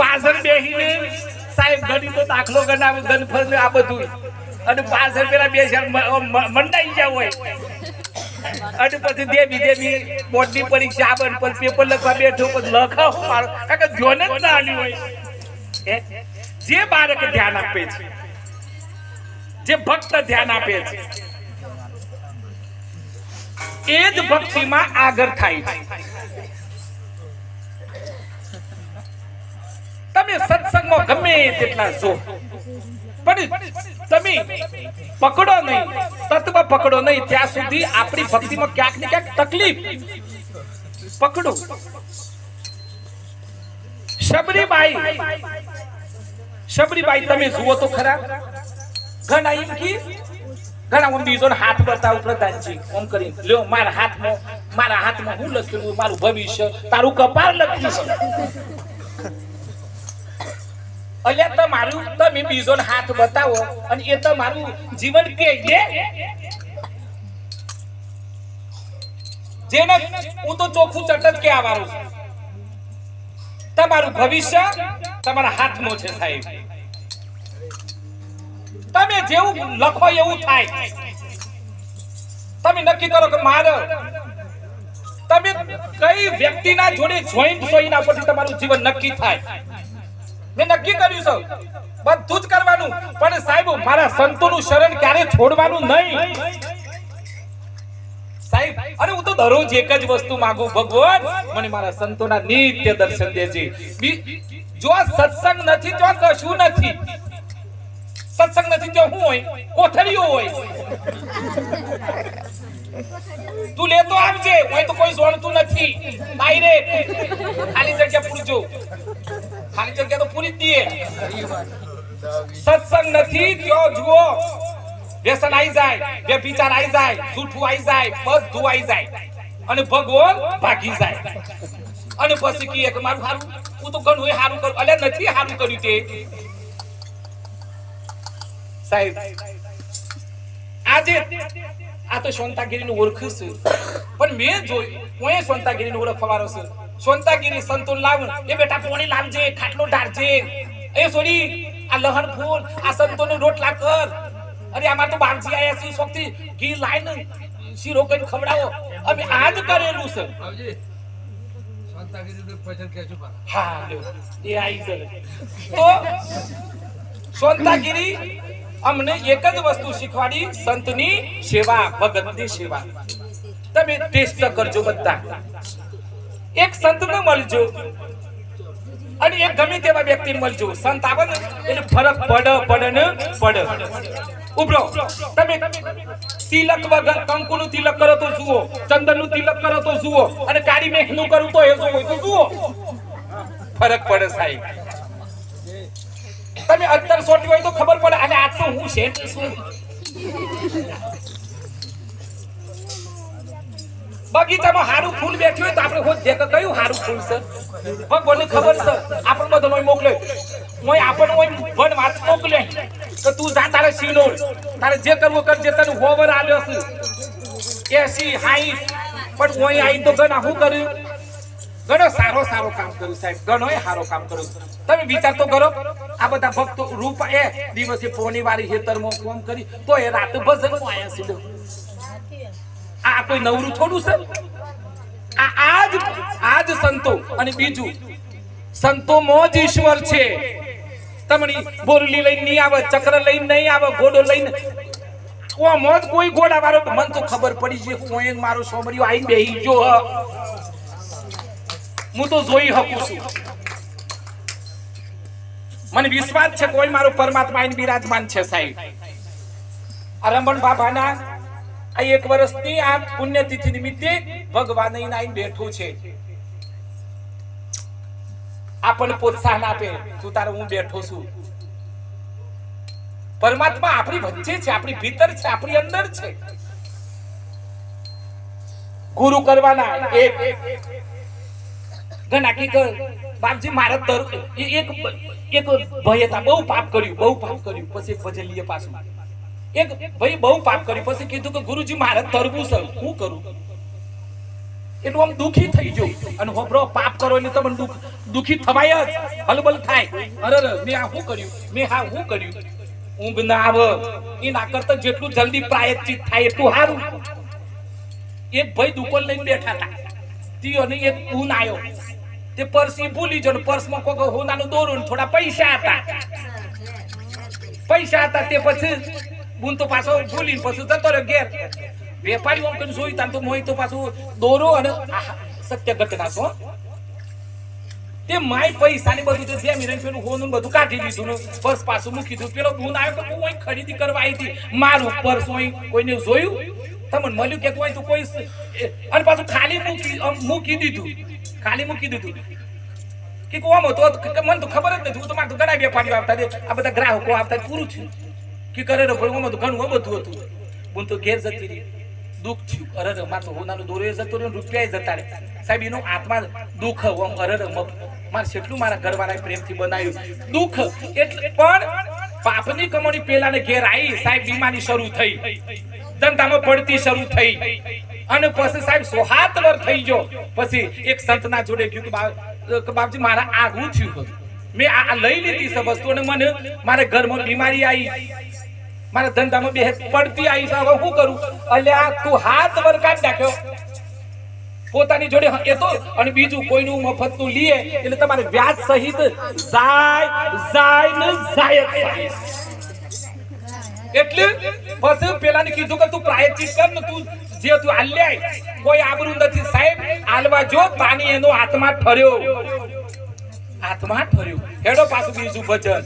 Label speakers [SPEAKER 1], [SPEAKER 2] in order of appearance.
[SPEAKER 1] પાછળ બેસીને સાહેબ ઘડી તો દાખલો ગણાવે ગનફર ને આ બધું અને પાછળ પેલા બે મંડાઈ ગયા હોય. અને પછી દેવી દેવી બોર્ડની પરીક્ષા આવે પછી પેપર લખવા બેઠો, પછી લખાવ મારો. કારણ ધ્યાન જ ના આલ્યું હોય જે બાળક ધ્યાન આપે છે, જે ભક્ત ધ્યાન આપે છે, એ જ ભક્તિમાં આગળ થાય છે. તમે સત્સંગમાં ગમે તેટલા જો પણ તમે પકડો નહીં. તત્વ પકડો નહીં. ત્યાં સુધી આપણી ભક્તિમાં ક્યાંક ને ક્યાંક તકલીફ. પકડો. શબરીબાઈ. શબરીબાઈ, તમે જુઓ તો ખરા. ઘણા એમ કી, ઘણા હું બીજો હાથ બતાવ પ્રધાનજી. ઓમ કરી લ્યો, મારા હાથમાં મારા હાથમાં હું લખેલું મારું ભવિષ્ય, તારું કપાળ લખ્યું છે. અલ્યા તમારું તમે બીજો હાથ બતાવો અને એ તમારું જીવન કે જેને હું તો ચોખ્ખું ચટક કે વાળું છું તમારું ભવિષ્ય તમારા હાથમાં છે સાહેબ. તમે જેવું લખો એવું થાય. તમે નક્કી કરો કે મારે, તમે કઈ વ્યક્તિના જોડે જોઈન્ટ સોઈના પછી તમારું જીવન નક્કી થાય? મેં નક્કી કર્યું છે. બધું જ કરવાનું. પણ સાહેબ, મારા સંતોનું શરણ ક્યારે છોડવાનું નહીં. સાહેબ, અરે હું તો દરરોજ એક જ વસ્તુ માંગુ, ભગવાન, મને મારા સંતોના નિત્ય દર્શન દેજે. જો સત્સંગ નથી, તો કશું નથી. સત્સંગ નથી, તો શું હોય? કોથળીઓ હોય. તું લેતો આવજે હોય તો કોઈ જોડતું નથી. ડાયરેક્ટ ખાલી જગ્યા પૂરજો. ખાલી જગ્યા દઈએ સત્સંગ નથી, ત્યો જુઓ. વ્યસન આવી જાય, વ્યભિચાર આવી જાય, જૂઠું આવી જાય, બધું આવી જાય. અને ભગવાન ભાગી જાય. અને પછી કહીએ કે મારું હારું, હું તો ઘણું હારું કરું. અલ્યા નથી હારું કર્યું તે. સાહેબ, આજે આ તો સોનતાગીરીનું ઓળખું છું. પણ મેં જોયું, હું એ સોનતાગીરીનું ઓળખવાનો છું. સોનતાગીરી સંતોન લાવ એ બેટા પોણી લાવજે ખાટલો ઢાળજે. એ સોરી આ લહણ ફૂલ આ સંતોનો રોટલા કર. અરે આમાં તો બારજી આયા છે શોખથી ઘી લાઈન શીરો કરીને ખવડાવો. અમે આજ કરેલું છે. હા એ આઈ છે તો સોનતાગીરી અમને એક જ વસ્તુ શીખવાડી સંતની સેવા ભગતની સેવા. તમે ટેસ્ટ કરજો બધા. એક સંતને મળજો. અને એક ગમે તેવા વ્યક્તિને મળજો. સંત આવે ને એટલે ફરક પડે પડે ને પડે. ઉભરો. તમે તિલક વગર કંકુ નું તિલક કરો તો જુઓ, ચંદનનું તિલક કરો તો જુઓ, અને કાળી મેઘનું કરું તો એ જોવો તો જુઓ. ફરક પડે સાહેબ. તમે અત્તર સોટી હોય તો ખબર પડે અને આ તો હું છે છું? બગીચામાં હારું ફૂલ બેઠ્યું હોય તો આપણે હોત દેખ કયું હારું ફૂલ છે? ભગવાનને ખબર છે? આપણને બધો મોય મોકલે. મોય આપણને ઓય વન વાત મોકલે. કે તું જા તારે સીનો તારે જે કરવું કરજે. તને હોવર આલ્યો છે. એસી, હાઈ. પણ મોય આઈ તો ગણા શું કર્યું? ઘણો સારો સારો કામ કર્યું સાહેબ. ઘણો સારો કામ કર્યું. તમે વિચાર તો કરો. આ બધા ભક્તો રૂપ એ દિવસે પોની વાળી હેતરમાં ફોન કરી, તો એ રાત ભજનમાં આયા છે. આ કોઈ નવરું થોડું છે? આ આજ આજ સંતો અને બીજું. સંતો મોજ ઈશ્વર છે. તમણી બોરલી લઈને નહીં આવે, ચક્ર લઈને નહીં આવે, ઘોડો લઈને. ઓ મોજ કોઈ ઘોડા વાળો મન તો ખબર પડી છે એક મારો સોમરીઓ આઈને બેહી જો હું. તો જોઈ શકું છું. મને વિશ્વાસ છે કોઈ મારો પરમાત્મા આઈને બિરાજમાન છે સાહેબ. આ રમણ બાબાના આ એક વર્ષની આ પુણ્યતિથિ નિમિત્તે ભગવાન અહીં બેઠું છે. આપણને પ્રોત્સાહન આપે, તું તારે હું બેઠો છું. પરમાત્મા આપણી વચ્ચે છે, આપણી ભીતર છે, આપણી અંદર છે. ગુરુ કરવાના એક. ઘણા કી બાપજી મારે તર એક એક ભાઈ હતા, બહુ પાપ કર્યું, બહુ પાપ કર્યું. પછી લઈએ પાછું. એક ભાઈ બહુ પાપ કર્યું. પછી કીધું કે ગુરુજી, મારે તરવું છે. હું કરું? એટલું આમ દુખી થઈ જો અને હોબરો પાપ કરો એટલે તમને દુખ, દુખી થવાય જ. હલબલ થાય. અરે મેં આ શું કર્યું? મેં હા શું કર્યું? ઊંઘ ના આવે. એ ના કરતા જેટલું જલ્દી પ્રાયશ્ચિત થાય એટલું સારું. એક ભાઈ દુકાન લઈને બેઠા હતા. તી અને એક ઊન આવ્યો તે પર્સ એ ભૂલી જો પર્સમાં કોક હોનાનું દોરું ને થોડા પૈસા હતા. પૈસા હતા તે પછી બુન તો પાછો ભૂલીને પછી જતો રહ્યો ઘેર. વેપારી ઓમ કરીને જોઈ તાન તો મોય તો પાછું દોરો અને સત્ય ઘટના છો. તે માય પૈસા ને બધું તે જેમ પેલું હોનું બધું કાઢી દીધું ને પર્સ પાછું મૂકી દીધું. પેલો બુન આવ્યો તો અહીં ખરીદી કરવા આવી હતી. મારું પર્સ હોય કોઈને જોયું? તમને મળ્યું કે કોઈ તો કોઈ અને પાછું ખાલી મૂકી મૂકી દીધું. ખાલી મૂકી દીધું. કે કોમ હતો મને તો ખબર જ નથી. હું તો મારે તો ઘણા વેપારીઓ આવતા આ બધા ગ્રાહકો આવતા પૂરું થયું. કે કરે રે ભણવા ઓમાં તો ઘણું બધું હતું. હું તો ઘેર જતી રહી. દુઃખ થયું. અરે રે મારે તો હોનાનું દોરે જતો રહ્યો રૂપિયા જતા રહે. સાહેબ, એનો આત્મા દુઃખ ઓમ અરે રે મારે કેટલું મારા ઘરવાળાએ પ્રેમથી બનાવ્યું. દુઃખ એટલે, પણ પાપની કમાણી પેલાને ઘેર આવી સાહેબ, બીમારી શરૂ થઈ. ધંધામાં પડતી શરૂ થઈ. અને પછી સાહેબ સોહાત વર થઈ ગયો. પછી એક સંતના જોડે ગયું કે બાપજી, મારા આઘું થયું હતું મેં આ આ લઈ લીધી છે વસ્તુ અને મને. મારા ઘરમાં બીમારી આવી. મારા ધંધામાં બે પડતી આવી છે. હવે શું કરું? અલ્યા તું હાથ વર કાઢ નાખ્યો. પોતાની જોડે એ તો અને બીજું કોઈનું મફતનું લીએ એટલે તમારે વ્યાજ સહિત જાય જાય ને જાય. એટલે પછી પેલાને કીધું કે તું પ્રાયચિત કર ને તું જે તું આલ્યાય, કોઈ આબરૂ નથી. સાહેબ, આલવા જો પાણી એનો આત્મા ઠર્યો. આત્મા ઠર્યું હેડો પાછું બીજું ભજન.